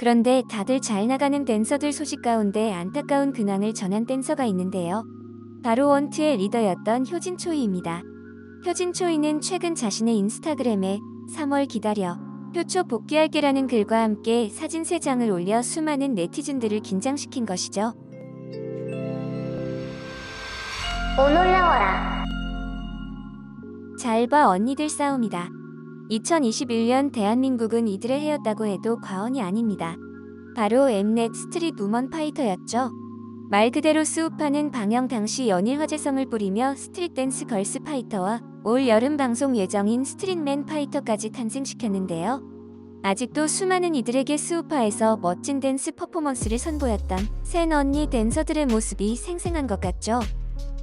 그런데 다들 잘 나가는 댄서들 소식 가운데 안타까운 근황을 전한 댄서가 있는데요. 바로 원트의 리더였던 효진 초이입니다. 효진 초이는 최근 자신의 인스타그램에 3월 기다려 효초 복귀할게라는 글과 함께 사진 3장을 올려 수많은 네티즌들을 긴장시킨 것이죠. 오 놀라워라. 잘 봐 언니들 싸움이다. 2021년 대한민국은 이들의 해였다고 해도 과언이 아닙니다. 바로 엠넷 스트릿 우먼 파이터였죠. 말 그대로 스우파는 방영 당시 연일 화제성을 뿌리며 스트릿 댄스 걸스 파이터와 올 여름 방송 예정인 스트릿맨 파이터까지 탄생시켰는데요. 아직도 수많은 이들에게 스우파에서 멋진 댄스 퍼포먼스를 선보였던 센 언니 댄서들의 모습이 생생한 것 같죠.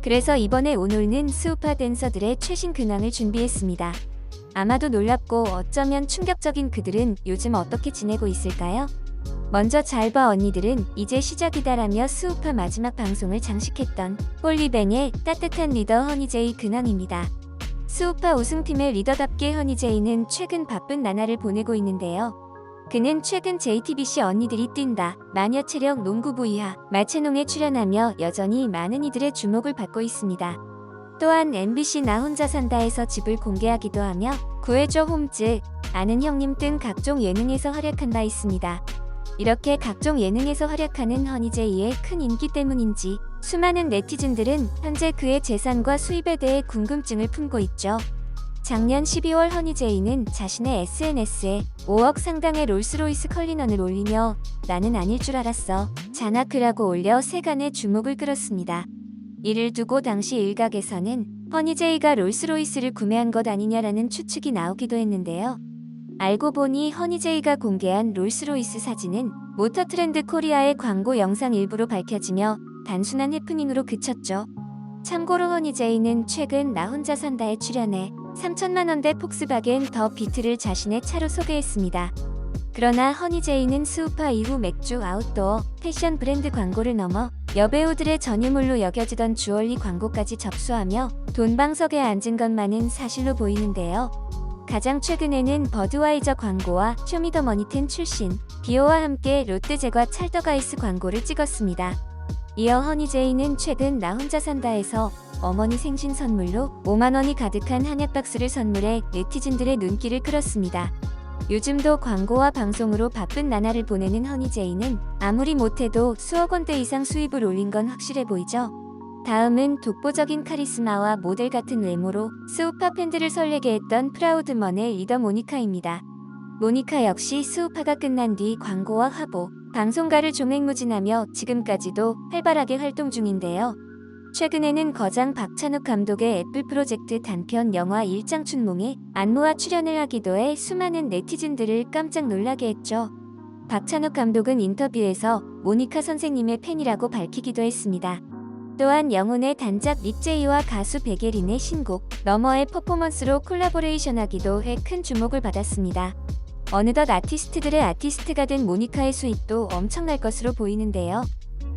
그래서 이번에 오늘는 스우파 댄서들의 최신 근황을 준비했습니다. 아마도 놀랍고 어쩌면 충격적인 그들은 요즘 어떻게 지내고 있을까요? 먼저 잘 봐 언니들은 이제 시작이다라며 스우파 마지막 방송을 장식했던 홀리뱅의 따뜻한 리더 허니제이 근황입니다. 스우파 우승팀의 리더답게 허니제이는 최근 바쁜 나날을 보내고 있는데요. 그는 최근 JTBC 언니들이 뛴다, 마녀 체력 농구 부 이하, 마체농에 출연하며 여전히 많은 이들의 주목을 받고 있습니다. 또한 MBC 나 혼자 산다에서 집을 공개하기도 하며 구해줘 홈즈, 아는 형님 등 각종 예능에서 활약한 바 있습니다. 이렇게 각종 예능에서 활약하는 허니제이의 큰 인기 때문인지 수많은 네티즌들은 현재 그의 재산과 수입에 대해 궁금증을 품고 있죠. 작년 12월 허니제이는 자신의 SNS에 5억 상당의 롤스로이스 컬리넌을 올리며 나는 아닐 줄 알았어. 자나크라고 올려 세간의 주목을 끌었습니다. 이를 두고 당시 일각에서는 허니제이가 롤스로이스를 구매한 것 아니냐라는 추측이 나오기도 했는데요. 알고 보니 허니제이가 공개한 롤스로이스 사진은 모터트렌드 코리아의 광고 영상 일부로 밝혀지며 단순한 해프닝으로 그쳤죠. 참고로 허니제이는 최근 나 혼자 산다에 출연해 3천만 원대 폭스바겐 더 비트를 자신의 차로 소개했습니다. 그러나 허니제이는 스우파 이후 맥주 아웃도어 패션 브랜드 광고를 넘어 여배우들의 전유물로 여겨지던 주얼리 광고까지 접수하며 돈방석에 앉은 것만은 사실로 보이는데요. 가장 최근에는 버드와이저 광고와 쇼미더머니텐 출신 비오와 함께 롯데제과 찰떡아이스 광고를 찍었습니다. 이어 허니제이는 최근 나 혼자 산다에서 어머니 생신 선물로 5만원이 가득한 한약 박스를 선물해 네티즌들의 눈길을 끌었습니다. 요즘도 광고와 방송으로 바쁜 나날을 보내는 허니제이는 아무리 못해도 수억 원대 이상 수입을 올린 건 확실해 보이죠? 다음은 독보적인 카리스마와 모델 같은 외모로 스우파 팬들을 설레게 했던 프라우드먼의 리더 모니카입니다. 모니카 역시 스우파가 끝난 뒤 광고와 화보, 방송가를 종횡무진하며 지금까지도 활발하게 활동 중인데요. 최근에는 거장 박찬욱 감독의 애플 프로젝트 단편 영화 일장춘몽에 안무와 출연을 하기도 해 수많은 네티즌들을 깜짝 놀라게 했죠. 박찬욱 감독은 인터뷰에서 모니카 선생님의 팬이라고 밝히기도 했습니다. 또한 영혼의 단짝 닉제이와 가수 베게린의 신곡 너머의 퍼포먼스로 콜라보레이션하기도 해 큰 주목을 받았습니다. 어느덧 아티스트들의 아티스트가 된 모니카의 수입도 엄청날 것으로 보이는데요.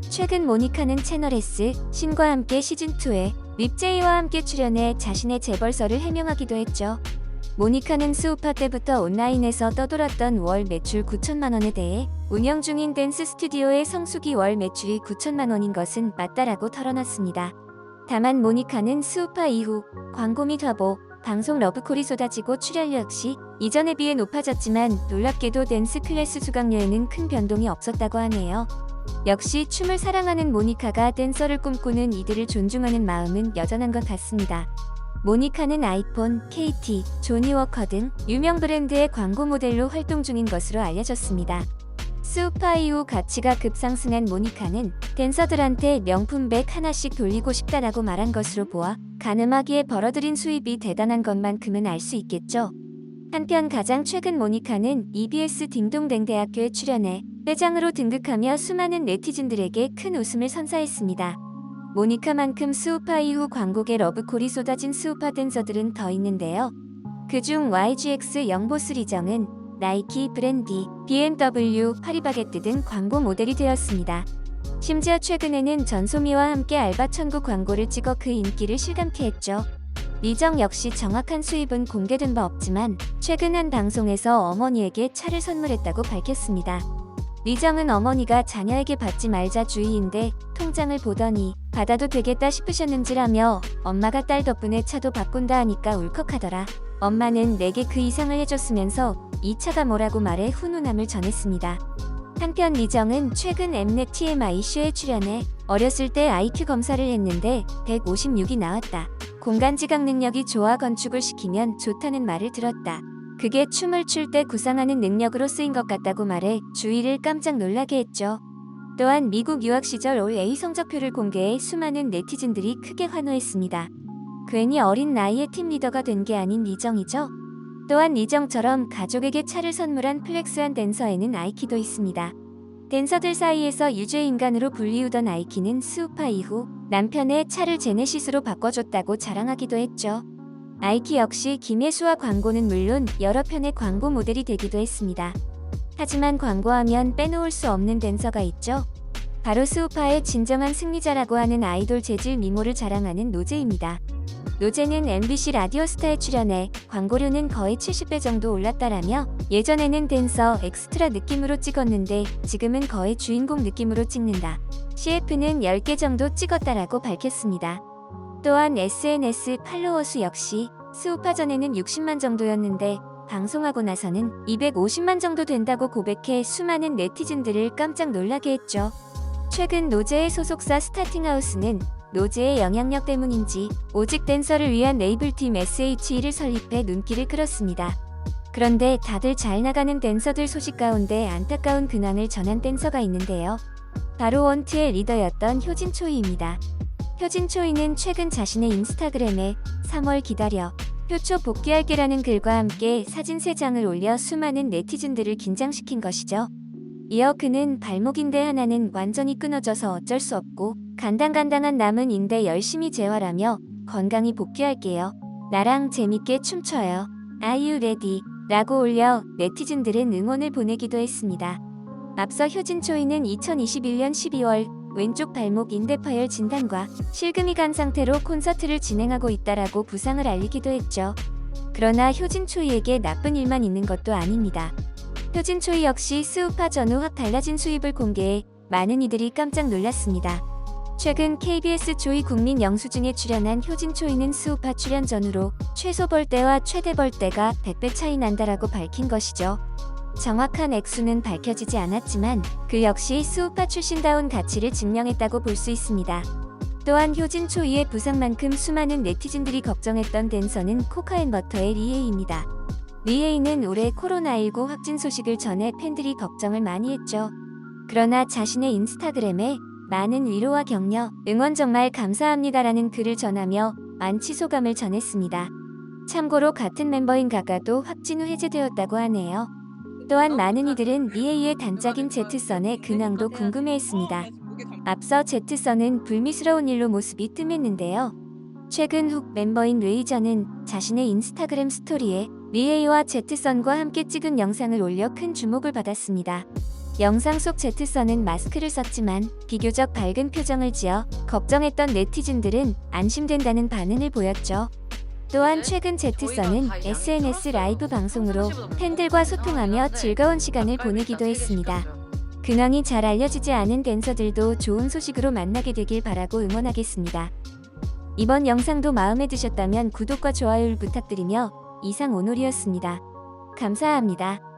최근 모니카는 채널 S 신과 함께 시즌2에 립제이와 함께 출연해 자신의 재벌설을 해명하기도 했죠. 모니카는 스우파 때부터 온라인에서 떠돌았던 월 매출 9천만 원에 대해 운영 중인 댄스 스튜디오의 성수기 월 매출이 9천만 원인 것은 맞다라고 털어놨습니다. 다만 모니카는 스우파 이후 광고 및 화보, 방송 러브콜이 쏟아지고 출연료 역시 이전에 비해 높아졌지만 놀랍게도 댄스 클래스 수강료에는 큰 변동이 없었다고 하네요. 역시 춤을 사랑하는 모니카가 댄서를 꿈꾸는 이들을 존중하는 마음은 여전한 것 같습니다. 모니카는 아이폰, KT, 조니워커 등 유명 브랜드의 광고 모델로 활동 중인 것으로 알려졌습니다. 스우파 이후 가치가 급상승한 모니카는 댄서들한테 명품백 하나씩 돌리고 싶다라고 말한 것으로 보아 가늠하기에 벌어들인 수입이 대단한 것만큼은 알 수 있겠죠. 한편 가장 최근 모니카는 EBS 딩동댕 대학교에 출연해 회장으로 등극하며 수많은 네티즌들에게 큰 웃음을 선사했습니다. 모니카만큼 스우파 이후 광고계 러브콜이 쏟아진 스우파 댄서들은 더 있는데요. 그중 YGX 영보스 리정은 나이키, 브랜디, BMW, 파리바게뜨 등 광고 모델이 되었습니다. 심지어 최근에는 전소미와 함께 알바 천국 광고를 찍어 그 인기를 실감케 했죠. 리정 역시 정확한 수입은 공개된 바 없지만 최근 한 방송에서 어머니에게 차를 선물했다고 밝혔습니다. 리정은 어머니가 자녀에게 받지 말자 주의인데 통장을 보더니 받아도 되겠다 싶으셨는지라며 엄마가 딸 덕분에 차도 바꾼다 하니까 울컥하더라. 엄마는 내게 그 이상을 해줬으면서 이 차가 뭐라고 말해 훈훈함을 전했습니다. 한편 리정은 최근 엠넷 TMI 쇼에 출연해 어렸을 때 IQ 검사를 했는데 156이 나왔다. 공간 지각 능력이 좋아 건축을 시키면 좋다는 말을 들었다. 그게 춤을 출 때 구상하는 능력으로 쓰인 것 같다고 말해 주위를 깜짝 놀라게 했죠. 또한 미국 유학 시절 올 A 성적표를 공개해 수많은 네티즌들이 크게 환호했습니다. 괜히 어린 나이에 팀 리더가 된 게 아닌 리정이죠. 또한 리정처럼 가족에게 차를 선물한 플렉스한 댄서에는 아이키도 있습니다. 댄서들 사이에서 유죄 인간으로 불리우던 아이키는 스우파 이후 남편의 차를 제네시스로 바꿔줬다고 자랑하기도 했죠. 아이키 역시 김혜수와 광고는 물론 여러 편의 광고 모델이 되기도 했습니다. 하지만 광고하면 빼놓을 수 없는 댄서가 있죠. 바로 스우파의 진정한 승리자라고 하는 아이돌 재질 미모를 자랑하는 노제입니다. 노제는 MBC 라디오스타에 출연해 광고료는 거의 70배 정도 올랐다라며 예전에는 댄서 엑스트라 느낌으로 찍었는데 지금은 거의 주인공 느낌으로 찍는다. CF는 10개 정도 찍었다라고 밝혔습니다. 또한 SNS 팔로워 수 역시 스우파 전에는 60만 정도였는데 방송하고 나서는 250만 정도 된다고 고백해 수많은 네티즌들을 깜짝 놀라게 했죠. 최근 노제의 소속사 스타팅하우스는 노제의 영향력 때문인지 오직 댄서를 위한 레이블팀 SHE를 설립해 눈길을 끌었습니다. 그런데 다들 잘 나가는 댄서들 소식 가운데 안타까운 근황을 전한 댄서가 있는데요. 바로 원투의 리더였던 효진초이입니다. 효진초이는 최근 자신의 인스타그램에 3월 기다려 표초 복귀할게라는 글과 함께 사진 3장을 올려 수많은 네티즌들을 긴장시킨 것이죠. 이어 그는 발목 인대 하나는 완전히 끊어져서 어쩔 수 없고 간당간당한 남은 인대 열심히 재활하며 건강히 복귀할게요. 나랑 재밌게 춤춰요. You ready? 라고 올려 네티즌들은 응원을 보내기도 했습니다. 앞서 효진초이는 2021년 12월 왼쪽 발목 인대 파열 진단과 실금이 간 상태로 콘서트를 진행하고 있다라고 부상을 알리기도 했죠. 그러나 효진초이에게 나쁜 일만 있는 것도 아닙니다. 효진초이 역시 스우파 전후 확 달라진 수입을 공개해 많은 이들이 깜짝 놀랐습니다. 최근 KBS 조이 국민 영수증에 출연한 효진초이는 스우파 출연 전후로 최소 벌대와 최대 벌대가 100배 차이 난다라고 밝힌 것이죠. 정확한 액수는 밝혀지지 않았지만 그 역시 스우파 출신다운 가치를 증명했다고 볼 수 있습니다. 또한 효진 초이의 부상만큼 수많은 네티즌들이 걱정했던 댄서는 코카앤버터의 리에이입니다. 리에이는 올해 코로나19 확진 소식을 전해 팬들이 걱정을 많이 했죠. 그러나 자신의 인스타그램에 많은 위로와 격려, 응원 정말 감사합니다라는 글을 전하며 만취 소감을 전했습니다. 참고로 같은 멤버인 가가도 확진 후 해제되었다고 하네요. 또한 많은 이들은 리에이의 단짝인 제트선의 근황도 궁금해했습니다. 앞서 제트선은 불미스러운 일로 모습이 뜸했는데요. 최근 훅 멤버인 레이저는 자신의 인스타그램 스토리에 리에이와 제트선과 함께 찍은 영상을 올려 큰 주목을 받았습니다. 영상 속 제트선은 마스크를 썼지만 비교적 밝은 표정을 지어 걱정했던 네티즌들은 안심된다는 반응을 보였죠. 또한 최근 제트선은 SNS 라이브 방송으로 팬들과 소통하며 즐거운 시간을 보내기도 했습니다. 근황이 잘 알려지지 않은 댄서들도 좋은 소식으로 만나게 되길 바라고 응원하겠습니다. 이번 영상도 마음에 드셨다면 구독과 좋아요를 부탁드리며 이상 오놀이었습니다. 감사합니다.